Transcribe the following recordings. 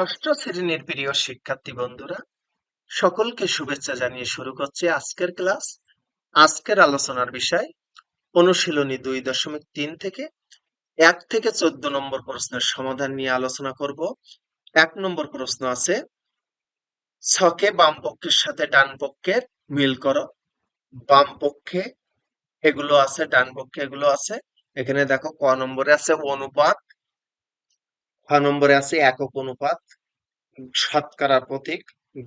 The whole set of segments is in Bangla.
ষষ্ঠ শ্রেণির প্রিয় শিক্ষার্থী বন্ধুরা, সকলকে শুভেচ্ছা জানিয়ে শুরু করছি আজকের ক্লাস। আজকের আলোচনার বিষয়, অনুশীলনী দুই দশমিক তিন থেকে এক থেকে চোদ্দ নম্বর প্রশ্নের সমাধান নিয়ে আলোচনা করব। এক নম্বর প্রশ্ন আছে, ছকে বাম পক্ষের সাথে ডান পক্ষের মিল করো। বাম পক্ষে এগুলো আছে, ডান পক্ষে এগুলো আছে। এখানে দেখো ক নম্বরে আছে, অনুপাত খ নম্বরে আছে একক অনুপাত, শতকরার প্রতীক,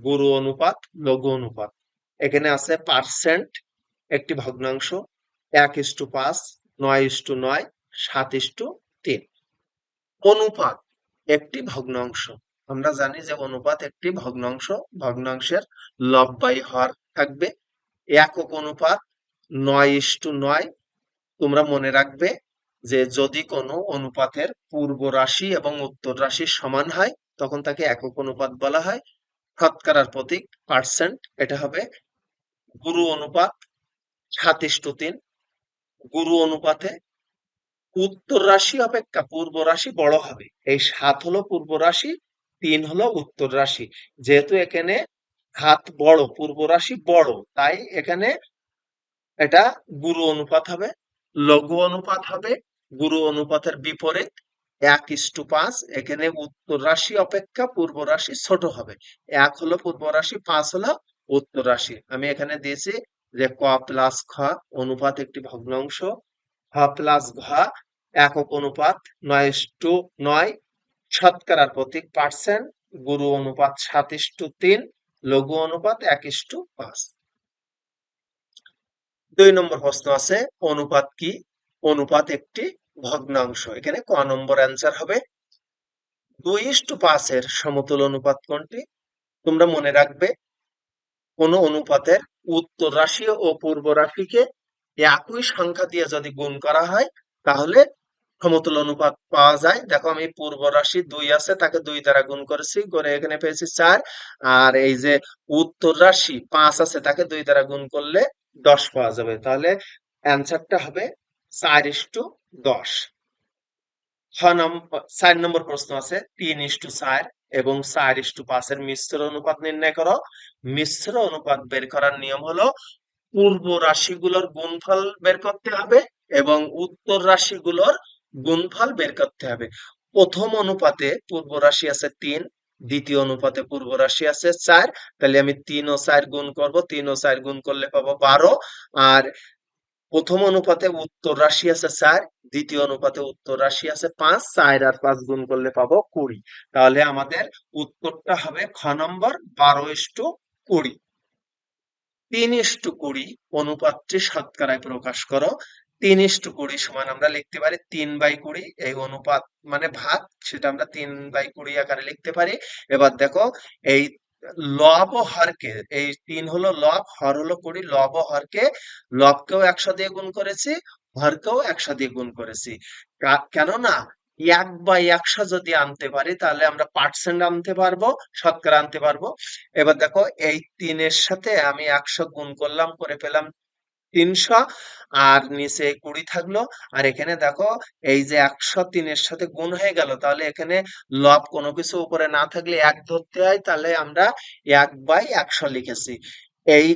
গুরু অনুপাত, লঘু অনুপাত। এখানে আছে পার্সেন্ট একটি ভগ্নাংশ, এক ইস্টু পাঁচ, নয় ইস্টু নয়, সাত ইস্টু তিন। অনুপাত, একটি ভগ্নাংশ। আমরা জানি যে অনুপাত একটি ভগ্নাংশ, ভগ্নাংশের লব্বাই হর থাকবে। একক অনুপাত, নয় ইস্টু নয়, তোমরা মনে রাখবে যে যদি কোনো অনুপাতের পূর্ব রাশি এবং উত্তর রাশি সমান হয়, তখন তাকে একক অনুপাত বলা হয়। শতকরার প্রতীক পার্সেন্ট, এটা হবে গুরু অনুপাত সাত ইস্টু তিন। গুরু অনুপাতে উত্তর রাশি অপেক্ষা পূর্ব রাশি বড় হবে। এই সাত হলো পূর্ব রাশি, তিন হলো উত্তর রাশি। যেহেতু এখানে হাত বড়, পূর্ব রাশি বড়, তাই এখানে এটা গুরু অনুপাত হবে, লঘু অনুপাত হবে গুরু অনুপাতের বিপরীত, এক ইস্টু পাঁচ এখানে উত্তর রাশি অপেক্ষা পূর্ব রাশি ছোট হবে। এক হলো পূর্ব রাশি, পাঁচ হলো উত্তর রাশি। আমি এখানে দিয়েছি যে ক প্লাস খ অনুপাত একটি ভগ্নাংশ খ প্লাস ঘ একক অনুপাত, নয় ইস্টু নয়, শতকরার প্রতীক পার্সেন্ট গুরু অনুপাত সাত ইস্টু তিন, লঘু অনুপাত এক ইস্টু পাঁচ। দুই নম্বর প্রশ্ন আছে, অনুপাত কি? অনুপাত একটি ভগ্নাংশ। এখানে ক নম্বর অ্যান্সার হবে। দুই ইস্টু পাঁচের সমতুল অনুপাত কোনটি? তোমরা মনে রাখবে, কোন অনুপাতের উত্তর রাশি ও পূর্ব রাশিকে একই সংখ্যা দিয়ে যদি গুণ করা হয়, তাহলে সমতুল অনুপাত পাওয়া যায়। দেখো আমি পূর্ব রাশি দুই আছে, তাকে দুই দ্বারা গুণ করেছি, করে এখানে পেয়েছি চার। আর এই যে উত্তর রাশি পাঁচ আছে, তাকে দুই দ্বারা গুণ করলে দশ পাওয়া যাবে। তাহলে অ্যান্সারটা হবে চার ইস্টু দশ। ছ নম্বর চার নম্বর প্রশ্ন আছে, তিন ইস্টু চার এবং চার ইস্টু পাঁচের মিশ্র অনুপাত নির্ণয় করো। মিশ্র অনুপাত বের করার নিয়ম হলো পূর্ব রাশিগুলোর গুণফল বের করতে হবে এবং উত্তর রাশিগুলোর গুণফল বের করতে হবে। প্রথম অনুপাতে পূর্ব রাশি আছে তিন, দ্বিতীয় অনুপাতে পূর্ব রাশি আছে চার। তাহলে আমি তিন ও চার গুণ করব, তিন ও চার গুণ করলে পাবো বারো। আর প্রথম অনুপাতে উত্তর রাশি আছে চার, দ্বিতীয় অনুপাতে উত্তর রাশি আছে পাঁচ, চার আর পাঁচ গুণ করলে পাবো কুড়ি। তাহলে আমাদের উত্তরটা হবে খ নম্বর বারো ইস্টু কুড়ি। তিন ইস্টু কুড়ি অনুপাতটি শতকরায় প্রকাশ করো। তিন ইস্টু কুড়ি সমান আমরা লিখতে পারি তিন বাই কুড়ি। এই অনুপাত মানে ভাগ, সেটা আমরা তিন বাই কুড়ি আকারে লিখতে পারি। এবার দেখো, এই লব ও এই তিন হলো লব, হর হলো কুড়ি, লব ও লবকেও একশো দিয়ে গুণ করেছি, হরকেও একশো দিয়ে গুণ করেছি। কেননা এক বা একশো যদি আনতে পারি, তাহলে আমরা পার্সেন্ট আনতে পারব, শতকরা আনতে পারব। এবার দেখো, এই তিনের সাথে আমি একশো গুণ করলাম, করে পেলাম তিনশো, আর নিচে কুড়ি থাকল। আর এখানে দেখো, এই যে একশো তিনের সাথে গুণ হয়ে গেল, তাহলে এখানে লব কোনো কিছু উপরে না থাকলে এক ধরতে হয়, তাহলে আমরা এক বাই একশো লিখেছি। এই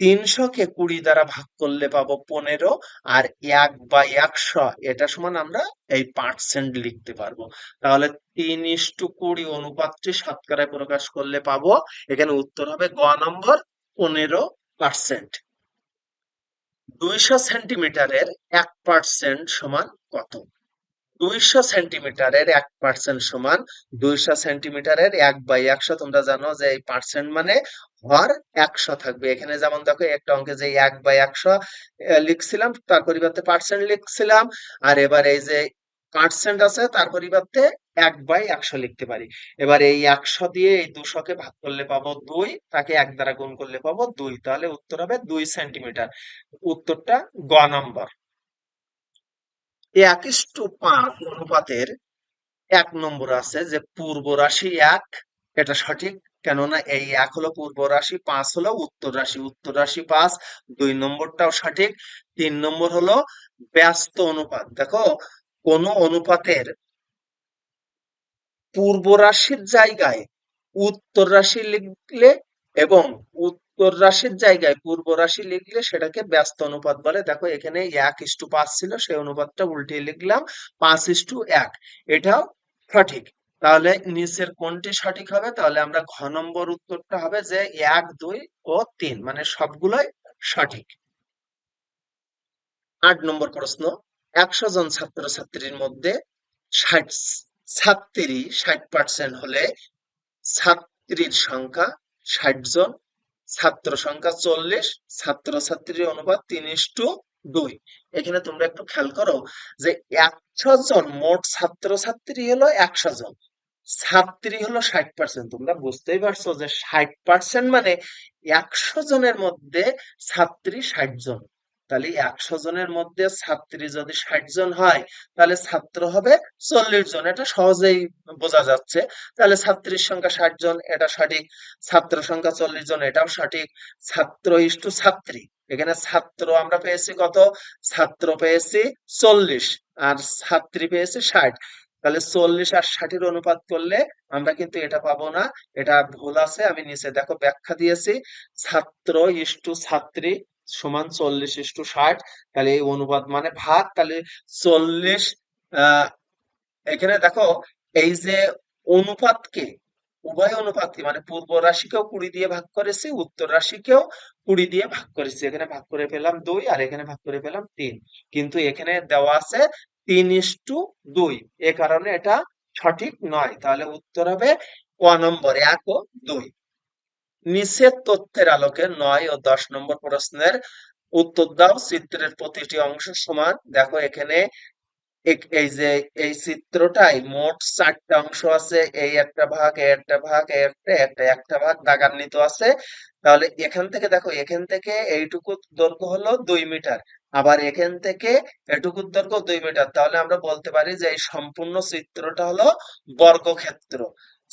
তিনশোকে কুড়ি দ্বারা ভাগ করলে পাবো পনেরো, আর এক বাই একশো, এটা সমান আমরা এই পার্সেন্ট লিখতে পারব। তাহলে তিন ইস্টু কুড়ি অনুপাতটি শতকরায় প্রকাশ করলে পাবো, এখানে উত্তর হবে গ নম্বর, পনেরো পার্সেন্ট। দুইশো সেন্টিমিটারের এক পার্সেন্ট সমান কত? দুইশো সেন্টিমিটারের এক পার্সেন্ট সমান দুইশো সেন্টিমিটারের এক বাই একশো। তোমরা জানো যে এই পার্সেন্ট মানে হর একশো থাকবে। এখানে যেমন দেখো একটা অঙ্কে যে এক বাই একশো লিখছিলাম, তার পরিবর্তে পার্সেন্ট লিখছিলাম। আর এবার এই যে পার্সেন্ট আছে, তার পরিবর্তে এক বাই একশো লিখতে পারি। এবার এই একশো দিয়ে এই দুশোকে ভাগ করলে পাবো দুই, তাকে এক দ্বারা গুণ করলে পাবো দুই, তাহলে উত্তর হবে দুই সেন্টিমিটার। উত্তরটা গ নম্বর। এক ইস্টু পাঁচ অনুপাতের এক নম্বর আছে যে পূর্ব রাশি এক, এটা সঠিক, কেননা এই এক হলো পূর্ব রাশি, পাঁচ হলো উত্তর রাশি উত্তর রাশি পাঁচ, দুই নম্বরটাও সঠিক, তিন নম্বর হলো ব্যস্ত অনুপাত। দেখো কোন অনুপাতের পূর্ব রাশির জায়গায় উত্তর রাশি লিখলে এবং উত্তর রাশির জায়গায় পূর্ব রাশি লিখলে সেটাকে ব্যস্ত অনুপাত বলে। দেখো, এখানে এক ইস্টু পাঁচ ছিল, সেই অনুপাতটা উল্টে লিখলাম, পাঁচ ইস্টু এক। এটাও সঠিক। তাহলে নিচের কোনটি সঠিক হবে? তাহলে আমরা ঘ নম্বর উত্তরটা হবে যে এক, দুই ও তিন মানে সবগুলোই সঠিক। আট নম্বর প্রশ্ন। একশো জন ছাত্রছাত্রীর মধ্যে ষাট ছাত্রী ষাট পার্সেন্ট হলে ছাত্রীর সংখ্যা ষাট জন, ছাত্র সংখ্যা চল্লিশ, ছাত্রছাত্রীর অনুপাত তিন ইস্টু দুই। এখানে তোমরা একটু খেয়াল করো যে একশো জন, মোট ছাত্রছাত্রী হলো একশো জন, ছাত্রী হলো ষাট পার্সেন্ট তোমরা বুঝতেই পারছ যে ষাট পার্সেন্ট মানে একশো জনের মধ্যে ছাত্রী ষাট জন। তাহলে একশো জনের মধ্যে ছাত্রী যদি ষাট জন হয়, তাহলে ছাত্র হবে চল্লিশ জন। এটা সহজেই বোঝা যাচ্ছে। তাহলে ছাত্রীর সংখ্যা ষাট জন, এটা সঠিক। ছাত্র সংখ্যা চল্লিশ জন, এটাও সঠিক। ছাত্র ইস্টু ছাত্রী। এখানে ছাত্র আমরা পেয়েছি কত? ছাত্র পেয়েছি চল্লিশ আর ছাত্রী পেয়েছি ষাট। তাহলে চল্লিশ আর ষাটের অনুপাত করলে আমরা কিন্তু এটা পাবো না। এটা ভুল আছে, আমি নিচে দেখো ব্যাখ্যা দিয়েছি। ছাত্র ইস্টু ছাত্রী সমান চল্লিশ ইস্টু ষাট, তাহলে এই অনুপাত মানে ভাগ, তাহলে চল্লিশ এখানে দেখো, এই যে অনুপাতকে, উভয় অনুপাতকে মানে পূর্ব রাশিকেও কুড়ি দিয়ে ভাগ করেছি, উত্তর রাশিকেও কুড়ি দিয়ে ভাগ করেছি, এখানে ভাগ করে পেলাম দুই আর এখানে ভাগ করে পেলাম তিন, কিন্তু এখানে দেওয়া আছে তিন ইস্টু দুই, এ কারণে এটা সঠিক নয়, তাহলে উত্তর হবে ক নম্বর, এক ও দুই। নিচের তথ্যের আলোকে নয় ও দশ নম্বর প্রশ্নের উত্তর দাও, চিত্রের প্রতিটি অংশ সমান। দেখো এখানে এই যে, এই চিত্রটাই মোট চারটা অংশ আছে, এই একটা ভাগ, এই একটা ভাগ, এই একটা একটা একটা ভাগ, দাগান্বিত আছে। তাহলে এখান থেকে দেখো, এখান থেকে এইটুকু দৈর্ঘ্য হলো দুই মিটার। আবার এখান থেকে এটুকু দৈর্ঘ্য দুই মিটার। তাহলে আমরা বলতে পারি যে এই সম্পূর্ণ চিত্রটা হলো বর্গক্ষেত্র।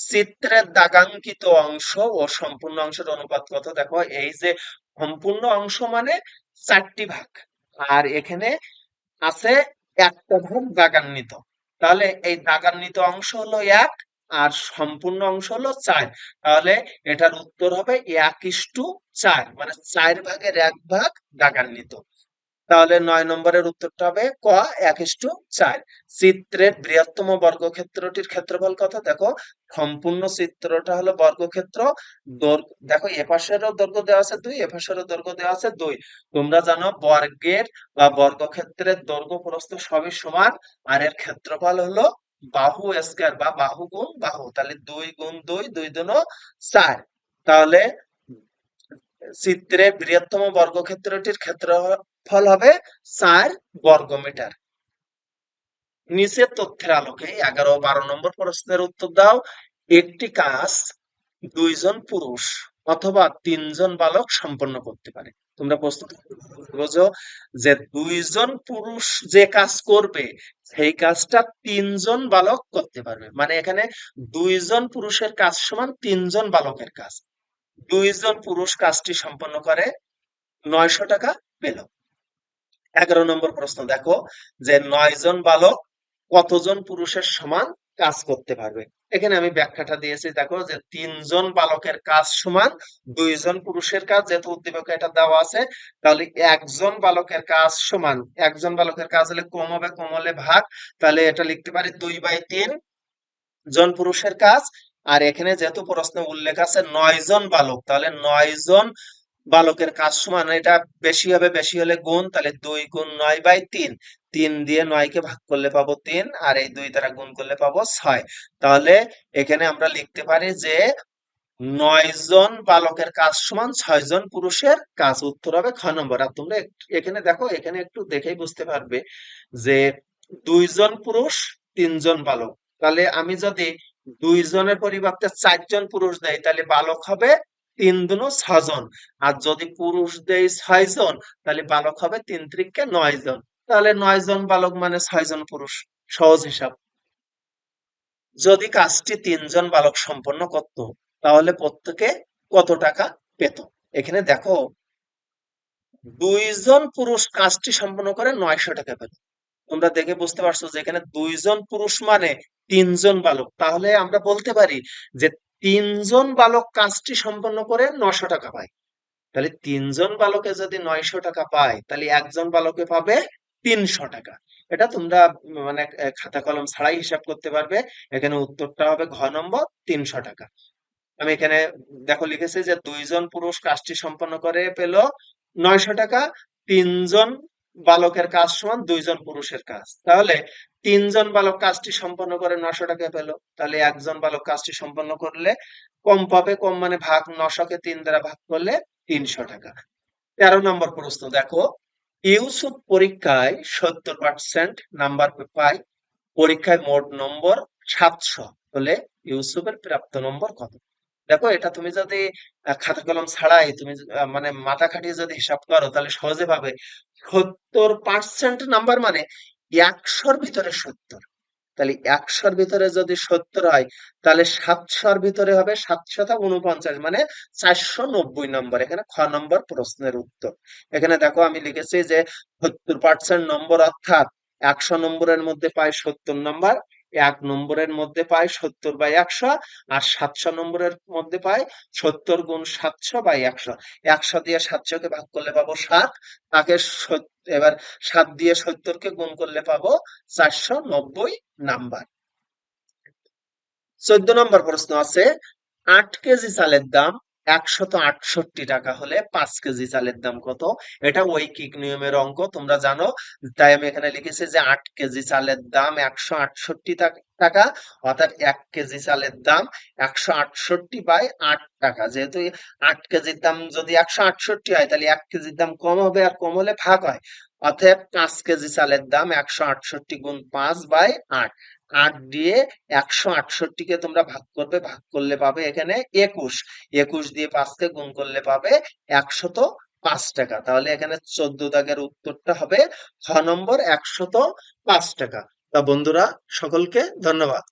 চিত্রের দাগাঙ্কিত অংশ ও সম্পূর্ণ অংশের অনুপাত কত? দেখো, এই যে সম্পূর্ণ অংশ মানে চারটি ভাগ। আর এখানে আছে একটা ভাগ দাগান্বিত। তাহলে এই দাগান্বিত অংশ হলো এক আর সম্পূর্ণ অংশ হলো চার। তাহলে এটার উত্তর হবে এক ইস্টু চার। মানে চার ভাগের এক ভাগ দাগান্বিত। তাহলে নয় নম্বরের উত্তরটা হবে ক এক ইস্টু চার। চিত্রের বৃহত্তম বর্গক্ষেত্রটির ক্ষেত্রফল কত? দেখো, সম্পূর্ণ চিত্রটা হলো বর্গক্ষেত্র। দেখো এপাশেরও দৈর্ঘ্য দেওয়া আছে দুই এপাশেরও দৈর্ঘ্য দেওয়া আছে দুই। তোমরা জানো বর্গের বা বর্গক্ষেত্রের দৈর্ঘ্য প্রস্থ সবই সমান, আর এর ক্ষেত্রফল হলো বাহু স্কয়ার বা বাহু গুণ বাহু। তাহলে দুই গুণ দুই দুই দুনো চার। তাহলে চিত্রের বৃহত্তম বর্গক্ষেত্রটির ক্ষেত্রফল হবে চার বর্গমিটার। নিচের তথ্যের আলোকে এগারো বারো নম্বর প্রশ্নের উত্তর দাও। একটি কাজ দুইজন পুরুষ অথবা তিনজন বালক সম্পন্ন করতে পারে। তোমরা প্রস্তুত বোঝো যে দুইজন পুরুষ যে কাজ করবে, সেই কাজটা তিনজন বালক করতে পারবে। মানে এখানে দুইজন পুরুষের কাজ সমান তিনজন বালকের কাজ। দুইজন পুরুষ কাজটি সম্পন্ন করে, নয়শো টাকা পেল। এগারো নম্বর প্রশ্ন, দেখো যে নয় জন বালক কতজন পুরুষের সমান কাজ করতে পারবে? এখানে আমি ব্যাখ্যাটা দিয়েছি, দেখো যে তিনজন বালকের কাজ সমান, দুইজন পুরুষের কাজ, যেহেতু উদ্দীপকে এটা দেওয়া আছে, তাহলে একজন বালকের কাজ সমান, একজন বালকের কাজ হলে কম হবে, কম হলে ভাগ, তাহলে এটা লিখতে পারি দুই বাই তিন। জন পুরুষের কাজ আর এখানে যেহেতু প্রশ্নে উল্লেখ আছে নয় জন বালক, তাহলে নয় জন বালকের কাজ সমান, এটা বেশি হবে, বেশি হলে গুণ, তাহলে দুই গুণ নয় বাই তিন। তিন দিয়ে নয়কে ভাগ করলে পাবো তিন, আর এই দুই দ্বারা গুণ করলে পাবো ছয়। তাহলে এখানে আমরা লিখতে পারি যে নয় জন বালকের কাজ সমান, ছয় জন পুরুষের কাজ। উত্তর হবে খ নম্বর। আর তোমরা এখানে দেখো, এখানে একটু দেখেই বুঝতে পারবে যে দুইজন পুরুষ তিনজন বালক। তাহলে আমি যদি দুইজনের পরিবর্তে চারজন পুরুষ দেই তাহলে বালক হবে তিন দুনো ছজন। আর যদি পুরুষ দেই ছয়জন, তাহলে বালক হবে তিন ত্রিকে নয় জন তাহলে নয় জন বালক মানে ছয়জন পুরুষ, সহজ হিসাব। যদি কাজটি তিনজন বালক সম্পন্ন করত, তাহলে প্রত্যেকে কত টাকা পেত? এখানে দেখো, দুইজন পুরুষ কাজটি সম্পন্ন করে নয়শো টাকা পেত। তোমরা দেখে বুঝতে পারছ যে এখানে দুইজন পুরুষ মানে তিনজন বালক। তাহলে আমরা বলতে পারি যে তিনজন বালক কাজটি সম্পন্ন করে নশো টাকা পায়। তাহলে তিনজন বালকে যদি নয়শো টাকা পায়, তাহলে একজন বালকে পাবে তিনশো টাকা। এটা তোমরা মানে খাতা কলম ছাড়াই হিসাব করতে পারবে। এখানে উত্তরটা হবে ঘ নম্বর, তিনশো টাকা। আমি এখানে, দেখো, লিখেছি যে দুইজন পুরুষ কাজটি সম্পন্ন করে পেল নয়শো টাকা, তিনজন বালকের কাজ সমান, দুইজন পুরুষের কাজ। তাহলে তিনজন বালক কাজটি সম্পন্ন করে নশো টাকা পেল। তাহলে একজন বালক কাজটি সম্পন্ন করলে কম পাবে, কম মানে ভাগ নশোকে তিন দ্বারা ভাগ করলে তিনশো টাকা। তেরো নম্বর প্রশ্ন, দেখো, ইউসুফ পরীক্ষায় সত্তর পার্সেন্ট নাম্বার পায়, পরীক্ষায় মোট নম্বর সাতশো। হলে ইউসুফের প্রাপ্ত নম্বর কত? দেখো, এটা তুমি যদি খাতা কলম ছাড়াই তুমি মানে মাথা খাটিয়ে যদি হিসাব করো, তাহলে সহজে পাবে। সত্তর পার্সেন্ট নাম্বার মানে একশোর ভিতরে সত্তর। তাহলে একশোর ভিতরে যদি সত্তর হয়, তাহলে সাতশোর ভিতরে হবে সাতশত উনপঞ্চাশ মানে চারশো নব্বই নম্বর এখানে খ নম্বর প্রশ্নের উত্তর। এখানে দেখো, আমি লিখেছি যে সত্তর পার্সেন্ট নম্বর অর্থাৎ একশো নম্বরের মধ্যে পায় সত্তর নম্বর এক নম্বরের মধ্যে পায় সত্তর বাই একশো আর সাতশো নম্বরের মধ্যে পায় সত্তর গুণ সাতশো বাই একশো। একশো দিয়ে সাতশোকে ভাগ করলে পাবো সাত। তাকে এবার সাত দিয়ে সত্তরকে গুণ করলে পাবো চারশো নব্বই নাম্বার। চোদ্দ নম্বর প্রশ্ন আছে, আট কেজি চালের দাম একশত আটষট্টি টাকা হলে পাঁচ কেজি চালের দাম কত? এটা ঐকিক নিয়মের অঙ্ক, তোমরা জানো? তাই আমি এখানে লিখেছি যে আট কেজি চালের দাম একশো আটষট্টি টাকা, অর্থাৎ এক কেজি চালের দাম একশো আটষট্টি বাই আট টাকা। যেহেতু আট কেজির দাম যদি একশো আটষট্টি হয়, তাহলে এক কেজির দাম কম হবে আর কম হলে ভাগ হয়। অতএব পাঁচ কেজি চালের দাম একশো আটষট্টি গুণ পাঁচ বাই আট। আট দিয়ে একশো আটষট্টিকে তোমরা ভাগ করবে, ভাগ করলে পাবে এখানে একুশ। একুশ দিয়ে পাঁচকে গুণ করলে পাবে একশত পাঁচ টাকা। তাহলে এখানে চোদ্দ দাগের উত্তরটা হবে হ নম্বর একশত পাঁচ টাকা। তা বন্ধুরা, সকলকে ধন্যবাদ।